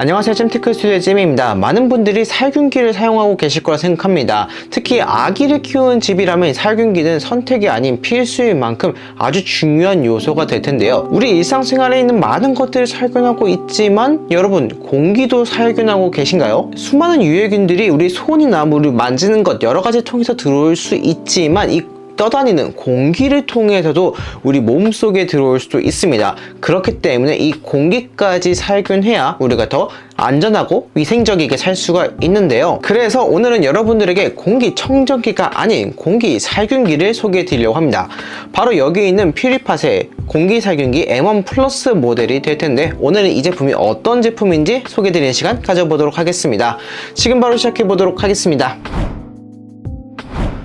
안녕하세요. 잼테크 스튜디오의 잼입니다. 많은 분들이 살균기를 사용하고 계실 거라 생각합니다. 특히 아기를 키우는 집이라면 살균기는 선택이 아닌 필수인 만큼 아주 중요한 요소가 될 텐데요. 우리 일상생활에 있는 많은 것들을 살균하고 있지만 여러분 공기도 살균하고 계신가요? 수많은 유해균들이 우리 손이나 물을 만지는 것 여러 가지 통해서 들어올 수 있지만 이 떠다니는 공기를 통해서도 우리 몸속에 들어올 수도 있습니다. 그렇기 때문에 이 공기까지 살균해야 우리가 더 안전하고 위생적이게 살 수가 있는데요. 그래서 오늘은 여러분들에게 공기청정기가 아닌 공기 살균기를 소개해 드리려고 합니다. 바로 여기 있는 퓨리팟의 공기 살균기 M1 플러스 모델이 될 텐데 오늘은 이 제품이 어떤 제품인지 소개해 드리는 시간 가져보도록 하겠습니다. 지금 바로 시작해 보도록 하겠습니다.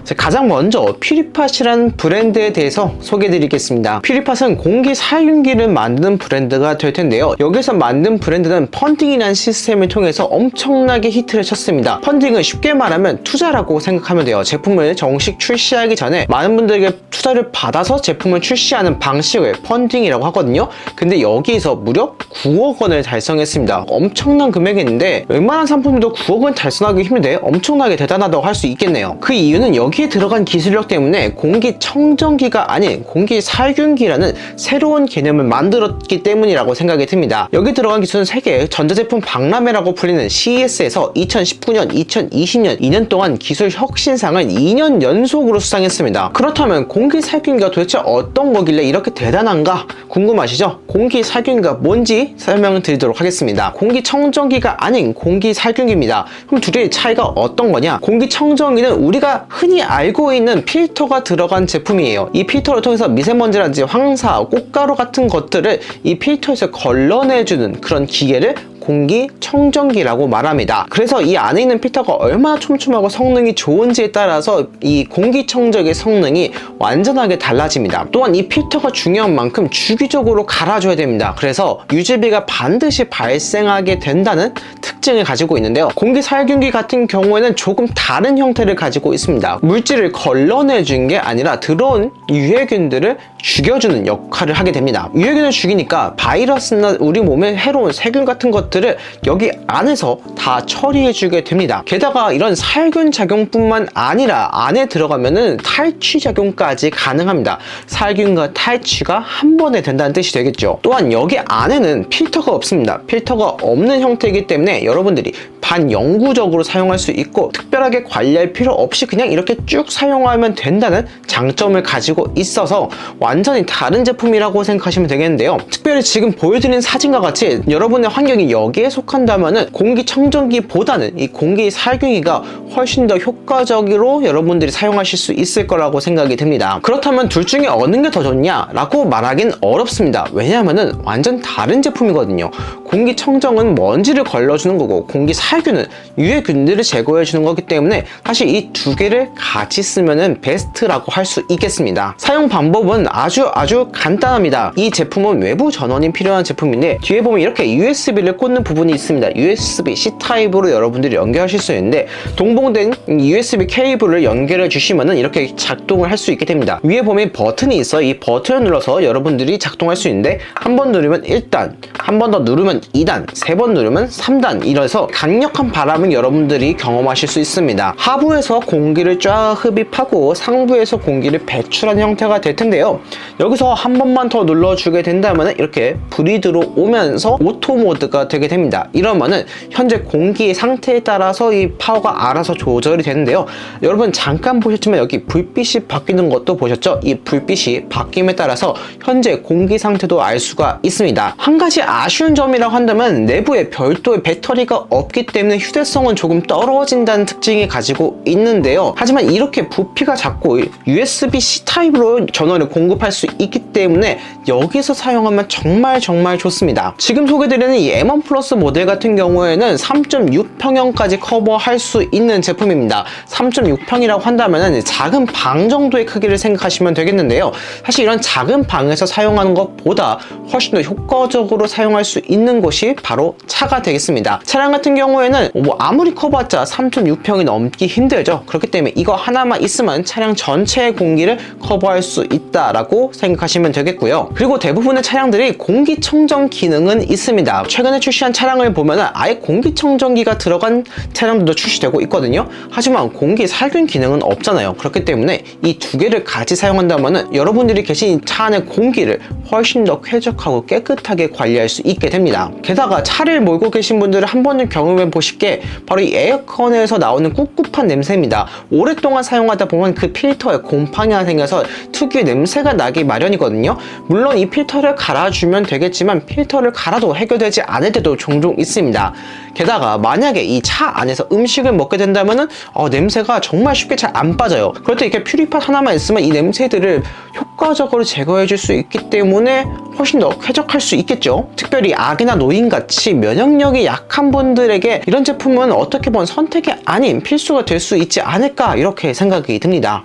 자, 가장 먼저 퓨리팟이라는 브랜드에 대해서 소개해드리겠습니다. 퓨리팟은 공기 살균기를 만드는 브랜드가 될 텐데요. 여기서 만든 브랜드는 펀딩이라는 시스템을 통해서 엄청나게 히트를 쳤습니다. 펀딩은 쉽게 말하면 투자라고 생각하면 돼요. 제품을 정식 출시하기 전에 많은 분들에게 투자를 받아서 제품을 출시하는 방식을 펀딩이라고 하거든요. 근데 여기서 무려 9억 원을 달성했습니다. 엄청난 금액인데 웬만한 상품도 9억 원 달성하기 힘든데 엄청나게 대단하다고 할 수 있겠네요. 그 이유는 여기 에 들어간 기술력 때문에 공기청정기가 아닌 공기살균기라는 새로운 개념을 만들었기 때문이라고 생각이 듭니다. 여기 들어간 기술은 세계 전자제품 박람회라고 불리는 CES에서 2019년, 2020년 2년 동안 기술 혁신상을 2년 연속으로 수상했습니다. 그렇다면 공기살균기가 도대체 어떤 거길래 이렇게 대단한가 궁금하시죠? 공기살균기가 뭔지 설명을 드리도록 하겠습니다. 공기청정기가 아닌 공기살균기입니다. 그럼 둘의 차이가 어떤 거냐? 공기청정기는 우리가 흔히 알고 있는 필터가 들어간 제품이에요. 이 필터를 통해서 미세먼지라든지 황사, 꽃가루 같은 것들을 이 필터에서 걸러내주는 그런 기계를 공기 청정기라고 말합니다. 그래서 이 안에 있는 필터가 얼마나 촘촘하고 성능이 좋은지에 따라서 이 공기청정기의 성능이 완전하게 달라집니다. 또한 이 필터가 중요한 만큼 주기적으로 갈아줘야 됩니다. 그래서 유지비가 반드시 발생하게 된다는 특징을 가지고 있는데요. 공기 살균기 같은 경우에는 조금 다른 형태를 가지고 있습니다. 물질을 걸러내준 게 아니라 들어온 유해균들을 죽여주는 역할을 하게 됩니다. 유해균을 죽이니까 바이러스나 우리 몸에 해로운 세균 같은 것들 을 여기 안에서 다 처리해 주게 됩니다. 게다가 이런 살균 작용뿐만 아니라 안에 들어가면은 탈취 작용까지 가능합니다. 살균과 탈취가 한 번에 된다는 뜻이 되겠죠. 또한 여기 안에는 필터가 없습니다. 필터가 없는 형태이기 때문에 여러분들이 반영구적으로 사용할 수 있고 특별하게 관리할 필요 없이 그냥 이렇게 쭉 사용하면 된다는 장점을 가지고 있어서 완전히 다른 제품이라고 생각하시면 되겠는데요. 특별히 지금 보여드린 사진과 같이 여러분의 환경이 여 기에 속한다면 공기청정기보다는 이 공기 살균기가 훨씬 더 효과적으로 여러분들이 사용하실 수 있을 거라고 생각이 듭니다. 그렇다면 둘 중에 어느 게 더 좋냐 라고 말하긴 어렵습니다. 왜냐하면 완전 다른 제품이거든요. 공기청정은 먼지를 걸러주는 거고 공기 살균은 유해균들을 제거해주는 거기 때문에 사실 이 두 개를 같이 쓰면 베스트라고 할 수 있겠습니다. 사용 방법은 아주 아주 간단합니다. 이 제품은 외부 전원이 필요한 제품인데 뒤에 보면 이렇게 USB를 꽂는 부분이 있습니다. USB-C 타입으로 여러분들이 연결하실 수 있는데 동봉된 USB 케이블을 연결해 주시면 이렇게 작동을 할 수 있게 됩니다. 위에 보면 버튼이 있어 이 버튼을 눌러서 여러분들이 작동할 수 있는데 한 번 누르면 1단, 한 번 더 누르면 2단, 세 번 누르면 3단 이래서 강력한 바람을 여러분들이 경험하실 수 있습니다. 하부에서 공기를 쫙 흡입하고 상부에서 공기를 배출하는 형태가 될 텐데요. 여기서 한 번만 더 눌러주게 된다면 이렇게 불이 들어오면서 오토 모드가 되게 됩니다. 이러면은 현재 공기의 상태에 따라서 이 파워가 알아서 조절이 되는데요. 여러분 잠깐 보셨지만 여기 불빛이 바뀌는 것도 보셨죠? 이 불빛이 바뀜에 따라서 현재 공기 상태도 알 수가 있습니다. 한 가지 아쉬운 점이라고 한다면 내부에 별도의 배터리가 없기 때문에 휴대성은 조금 떨어진다는 특징이 가지고 있는데요. 하지만 이렇게 부피가 작고 USB-C 타입으로 전원을 공급할 수 있기 때문에 여기서 사용하면 정말 정말 좋습니다. 지금 소개드리는 이 M1 플러스 모델 같은 경우에는 3.6평형까지 커버할 수 있는 제품입니다. 3.6평이라고 한다면 작은 방 정도의 크기를 생각하시면 되겠는데요. 사실 이런 작은 방에서 사용하는 것보다 훨씬 더 효과적으로 사용할 수 있는 곳이 바로 차가 되겠습니다. 차량 같은 경우에는 뭐 아무리 커봤자 3.6평이 넘기 힘들죠. 그렇기 때문에 이거 하나만 있으면 차량 전체의 공기를 커버할 수 있다라고 생각하시면 되겠고요. 그리고 대부분의 차량들이 공기청정 기능은 있습니다. 최근에 출시한 차량을 보면 아예 공기청정기가 들어간 차량들도 출시되고 있거든요. 하지만 공기 살균 기능은 없잖아요. 그렇기 때문에 이 두 개를 같이 사용한다면 여러분들이 계신 차 안의 공기를 훨씬 더 쾌적하고 깨끗하게 관리할 수 있게 됩니다. 게다가 차를 몰고 계신 분들은 한 번은 경험해 보실 게 바로 이 에어컨에서 나오는 꿉꿉한 냄새입니다. 오랫동안 사용하다 보면 그 필터에 곰팡이가 생겨서 특유의 냄새가 나기 마련이거든요. 물론 이 필터를 갈아주면 되겠지만 필터를 갈아도 해결되지 않을 때도 종종 있습니다. 게다가 만약에 이 차 안에서 음식을 먹게 된다면은 어, 냄새가 정말 쉽게 잘 안 빠져요. 그럴 때 이렇게 퓨리팟 하나만 있으면 이 냄새들을 효과적으로 제거해 줄 수 있기 때문에 훨씬 더 쾌적할 수 있겠죠. 특별히 아기나 노인 같이 면역력이 약한 분들에게 이런 제품은 어떻게 보면 선택이 아닌 필수가 될 수 있지 않을까 이렇게 생각이 듭니다.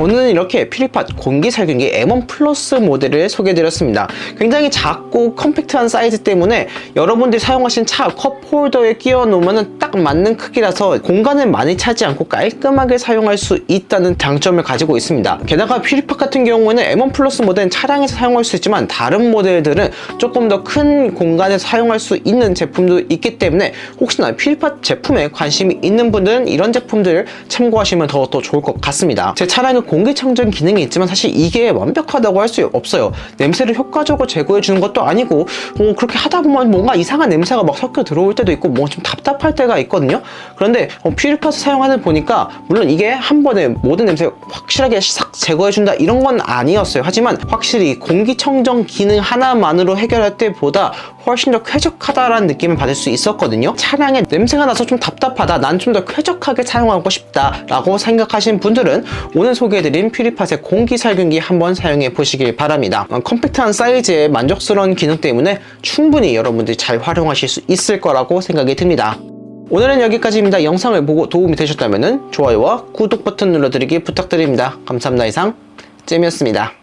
오늘은 이렇게 퓨리팟 공기 살균기 M1 플러스 모델을 소개해드렸습니다. 굉장히 작고 컴팩트한 사이즈 때문에 여러분들이 사용하신 차 컵 홀더에 끼워 놓으면 딱 맞는 크기라서 공간을 많이 차지 않고 깔끔하게 사용할 수 있다는 장점을 가지고 있습니다. 게다가 퓨리팟 같은 경우에는 M1 플러스 모델은 차량에서 사용할 수 있지만 다른 모델들은 조금 더 큰 공간에서 사용할 수 있는 제품도 있기 때문에 혹시나 퓨리팟 제품에 관심이 있는 분들은 이런 제품들을 참고하시면 더, 더 좋을 것 같습니다. 제 차량은 공기청정 기능이 있지만 사실 이게 완벽하다고 할 수 없어요. 냄새를 효과적으로 제거해 주는 것도 아니고 뭐 그렇게 하다 보면 뭔가 이상한 냄새가 막 섞여 들어올 때도 있고 뭐 좀 답답할 때가 있거든요. 그런데 어, 퓨리팟을 사용하는 보니까 물론 이게 한 번에 모든 냄새 확실하게 싹 제거해 준다 이런 건 아니었어요. 하지만 확실히 공기청정 기능 하나만으로 해결할 때보다 훨씬 더 쾌적하다라는 느낌을 받을 수 있었거든요. 차량에 냄새가 나서 좀 답답하다. 난 좀 더 쾌적하게 사용하고 싶다 라고 생각하신 분들은 오늘 소개해드린 퓨리팟의 공기 살균기 한번 사용해 보시길 바랍니다. 어, 컴팩트한 사이즈의 만족스러운 기능 때문에 충분히 여러분들이 잘 활용하실 수 있을 거라고 생각이 듭니다. 오늘은 여기까지입니다. 영상을 보고 도움이 되셨다면 좋아요와 구독 버튼 눌러드리기 부탁드립니다. 감사합니다. 이상 잼이었습니다.